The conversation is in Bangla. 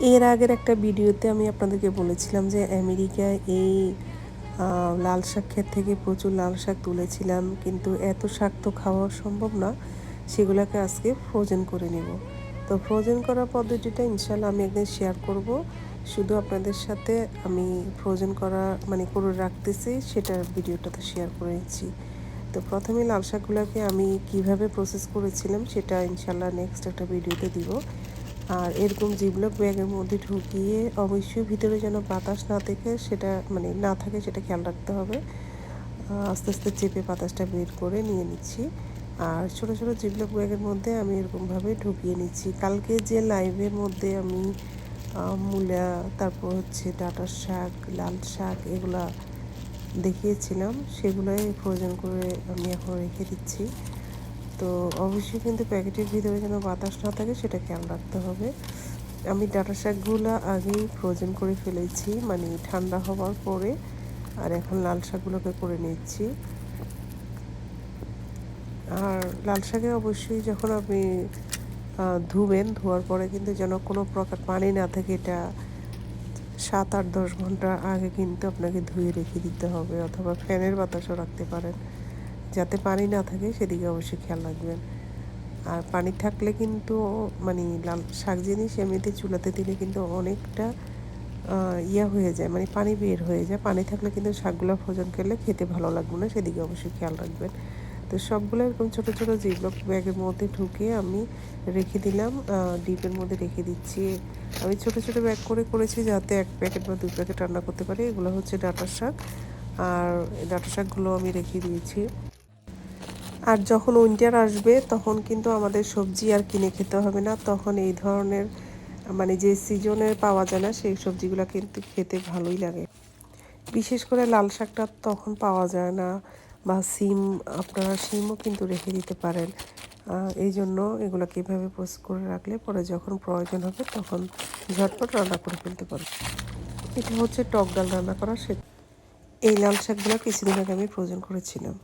এর আগের একটা ভিডিওতে আমি আপনাদেরকে বলেছিলাম যে আমেরিকায় এই লাল শাক ক্ষেত থেকে প্রচুর লাল শাক তুলেছিলাম, কিন্তু এত শাক তো খাওয়া সম্ভব না, সেগুলোকে আজকে ফ্রোজেন করে নেব। তো ফ্রোজেন করার পদ্ধতিটা ইনশাল্লাহ আমি একদিন শেয়ার করব। শুধু আপনাদের সাথে আমি ফ্রোজেন করা মানে করে রাখতেছি, সেটার ভিডিওটা তো শেয়ার করে নিচ্ছি। তো প্রথমে লাল শাকগুলোকে আমি কীভাবে প্রসেস করেছিলাম, সেটা ইনশাল্লাহ নেক্সট একটা ভিডিওতে দিব। আর এরকম জিবলক ব্যাগের মধ্যে ঢুকিয়ে অবশ্যই ভিতরে যেন বাতাস না থেকে সেটা মানে না থাকে সেটা খেয়াল রাখতে হবে। আস্তে আস্তে চেপে বাতাসটা বের করে নিয়ে নিচ্ছি। আর ছোট ছোট জিবলক ব্যাগের মধ্যে আমি এরকমভাবে ঢুকিয়ে নিচ্ছি। কালকে যে লাইভের মধ্যে আমি মূলা, তারপর হচ্ছে ডাটার শাক, লাল শাক এগুলা দেখিয়েছিলাম, সেগুলোই ফ্রোজেন করে আমি এখন রেখে দিচ্ছি। তো অবশ্যই কিন্তু প্যাকেটের ভিতরে যেন বাতাস না থাকে, সেটা খেয়াল রাখতে হবে। আমি ডাটা শাকগুলো আগেই ফ্রোজেন করে ফেলেছি মানে ঠান্ডা হওয়ার পরে, আর এখন লাল শাকগুলোকে করে নিচ্ছি। আর লাল শাকে অবশ্যই যখন আপনি ধুবেন, ধোয়ার পরে কিন্তু যেন কোনো প্রকার পানি না থাকে, এটা সাত আট দশ ঘণ্টা আগে কিন্তু আপনাকে ধুয়ে রেখে দিতে হবে, অথবা ফ্যানের বাতাসও রাখতে পারেন। যাতে পানি না থাকে, সেদিকে অবশ্যই খেয়াল রাখবেন। আর পানি থাকলে কিন্তু মানে লাল শাক জিনিস এমনিতে চুলাতে দিলে কিন্তু অনেকটা ইয়া হয়ে যায় মানে পানি বের হয়ে যায়। পানি থাকলে কিন্তু শাকগুলো ভোজন করলে খেতে ভালো লাগবে না, সেদিকে অবশ্যই খেয়াল রাখবেন। তো সবগুলো এরকম ছোটো ছোটো যেগুলো ব্যাগের মধ্যে ঢুকিয়ে আমি রেখে দিলাম ডিপের মধ্যে রেখে দিচ্ছি। আমি ছোট ছোট ব্যাগ করে করেছি যাতে এক প্যাকেট বা দুই প্যাকেট রান্না করতে পারি। এগুলো হচ্ছে ডাঁটার শাক। আর ডাঁটা শাকগুলো আমি রেখে দিয়েছি। আর যখন উইন্টার আসবে, তখন কিন্তু আমাদের সবজি আর কিনে খেতে হবে না। তখন এই ধরনের মানে যে সিজনের পাওয়া যায় না, সেই সবজিগুলো কিন্তু খেতে ভালোই লাগে। বিশেষ করে লাল শাকটা তখন পাওয়া যায় না বা সিম, আপনারা সিমও কিন্তু রেখে দিতে পারেন। এই জন্য এগুলোকে এভাবে প্রসেস করে রাখলে পরে যখন প্রয়োজন হবে, তখন ঝটপট রান্না করে ফেলতে পারবেন এটা হচ্ছে টক ডাল রান্না করা সে এই লাল শাকগুলো কিছুদিন আগে আমি প্রয়োজন করেছিলাম।